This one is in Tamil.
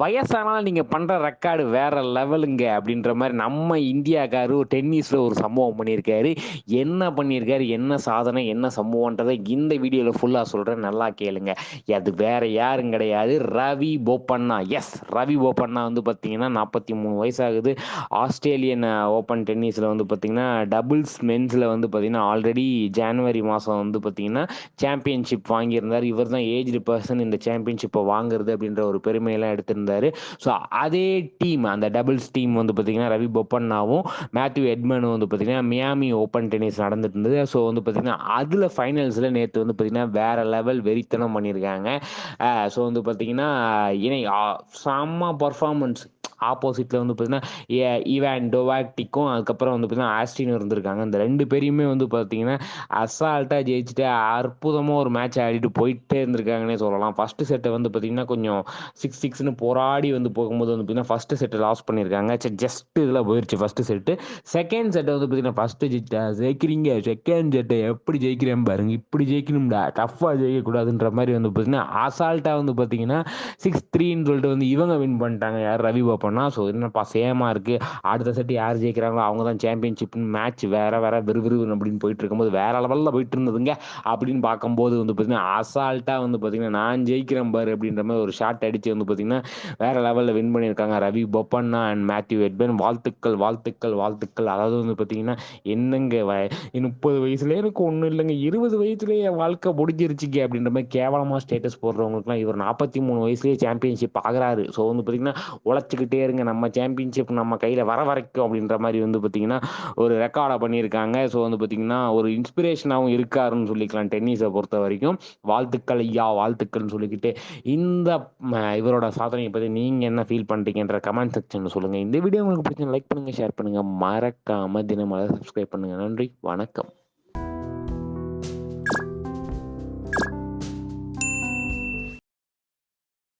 வயசானாலும் நீங்கள் பண்ணுற ரெக்கார்டு வேற லெவலுங்க அப்படின்ற மாதிரி நம்ம இந்தியாக்காரு டென்னிஸில் ஒரு சம்பவம் பண்ணியிருக்காரு. என்ன பண்ணியிருக்காரு? என்ன சாதனை? என்ன சம்பவன்றதை இந்த வீடியோவில் ஃபுல்லாக சொல்கிறேன் நல்லா கேளுங்க. அது வேற யாரும் கிடையாது. ரவி போப்பண்ணா எஸ் ரவி போப்பண்ணா வந்து பார்த்தீங்கன்னா நாற்பத்தி மூணு வயசாகுது. ஆஸ்திரேலியன் ஓப்பன் டென்னிஸில் வந்து பார்த்தீங்கன்னா டபுள்ஸ் மென்ஸில் வந்து பார்த்தீங்கன்னா ஆல்ரெடி ஜான்வரி மாதம் வந்து பார்த்தீங்கன்னா சாம்பியன்ஷிப் வாங்கியிருந்தார். இவர் தான் ஏஜ்டு பர்சன் இந்த சாம்பியன்ஷிப்பை வாங்குறது அப்படின்ற ஒரு பெருமையெல்லாம் எடுத்திருந்தார். ஸோ அதே டீம் அந்த டபுள்ஸ் டீம் வந்து பார்த்தீங்கன்னா ரவி பொப்பண்ணாவும் மேத்யூ எட்மனும் வந்து பார்த்தீங்கன்னா மியாமி ஓப்பன் டென்னிஸ் நடந்துட்டு இருந்தது ஸோ வந்து பார்த்தீங்கன்னா அதில் ஃபைனல்ஸில் நேற்று வந்து பார்த்தீங்கன்னா வேற லெவல் வெறித்தனம் பண்ணியிருக்காங்க ஸோ வந்து பார்த்தீங்கன்னா இணை செம்ம பர்ஃபார்மன்ஸ் ஆப்போசிட்டில் வந்து பார்த்தீங்கன்னா ஈவான் டொவாக்டிக்கும் அதுக்கப்புறம் வந்து பார்த்தீங்கன்னா ஆஸ்டினும் இருந்திருக்காங்க. இந்த ரெண்டு பேரையுமே வந்து பார்த்தீங்கன்னா அசால்ட்டாக ஜெயிச்சுட்டு அற்புதமாக ஒரு மேட்ச் ஆடிட்டு போயிட்டே இருந்திருக்காங்கன்னே சொல்லலாம். ஃபஸ்ட்டு செட்டை வந்து பார்த்தீங்கன்னா கொஞ்சம் சிக்ஸ் சிக்ஸ்னு போராடி வந்து போகும்போது வந்து பார்த்தீங்கன்னா ஃபஸ்ட்டு செட்டை லாஸ் பண்ணியிருக்காங்க. சரி ஜஸ்ட் இதில் போயிடுச்சு ஃபஸ்ட்டு செட்டு செகண்ட் செட்டை வந்து பார்த்தீங்கன்னா ஃபஸ்ட்டு ஜெயிச்சா ஜெயிக்கிறீங்க. செகண்ட் செட்டை எப்படி ஜெயிக்கிறேன் பாருங்க. இப்படி ஜெயிக்கணும்டா. டஃப்பாக ஜெயிக்கக்கூடாதுன்ற மாதிரி வந்து பார்த்தீங்கன்னா அசால்ட்டாக வந்து பார்த்தீங்கன்னா சிக்ஸ் த்ரீன்னு சொல்லிட்டு வந்து இவங்க வின் பண்ணிட்டாங்க. யார்? ரவி பாப்பனா ஸோ என்னப்பா சேமாக இருக்குது அடுத்த செட்டு யார் ஜெயிக்கிறாங்களோ அவங்க தான் சாம்பியன்ஷிப் மேட்ச் வேறு வேறு விறுவிறு அப்படின்னு போயிட்டு இருக்கும்போது வேற லெவலில் போயிட்டு இருந்ததுங்க. அப்படின்னு பார்க்கும்போது வந்து பார்த்தீங்கன்னா அசால்ட்டாக வந்து பார்த்தீங்கன்னா நான் ஜெயிக்கிறேன் பாரு அப்படின்ற மாதிரி ஒரு ஷாட் அடித்து வந்து பார்த்தீங்கன்னா வேற லெவலில் வின் பண்ணியிருக்காங்க. ரவி பொப்பண்ணா அண்ட் மேத்யூ எட்பன் வாழ்த்துக்கள் வாழ்த்துக்கள் வாழ்த்துக்கள். அதாவது வந்து பார்த்தீங்கன்னா என்னங்க வ முப்பது வயசுல எனக்கு ஒன்றும் இல்லைங்க. இருபது வயசுலேயே என் வாழ்க்கை முடிஞ்சிருச்சுங்க அப்படின்ற மாதிரி கேவலமாக ஸ்டேட்டஸ் போடுறவங்களுக்குலாம் இவர் நாற்பத்தி மூணு வயசுலேயே சாம்பியன்ஷிப் ஆகிறாரு. ஸோ வந்து பார்த்தீங்கன்னா உழைச்சிக்கிட்டு இருங்க. நம்ம சாம்பியன்ஷிப் நம்ம கையில் வர வரைக்கும் அப்படின்ற மாதிரி வந்து பார்த்தீங்கன்னா ஒரு ரெக்கார்டை பண்ணியிருக்காங்க. ஸோ வந்து பார்த்தீங்கன்னா ஒரு இன்ஸ்பிரேஷனாகவும் இருக்காருன்னு சொல்லிக்கலாம். டென்னிஸை பொறுத்த வரைக்கும். வாழ்த்துக்கள் ஐயா வாழ்த்துக்கள்னு சொல்லிக்கிட்டு இந்த இவரோட சாதனையை பற்றி நீங்கள் என்ன ஃபீல் பண்ணுறீங்கன்ற கமெண்ட் செக்ஷனில் சொல்லுங்கள் இந்த வீடியோ உங்களுக்கு பிடிச்ச லைக் பண்ணுங்கள் ஷேர் பண்ணுங்கள் மறக்காமல் தினமலை சப்ஸ்கிரைப் பண்ணுங்கள் நன்றி. வணக்கம்.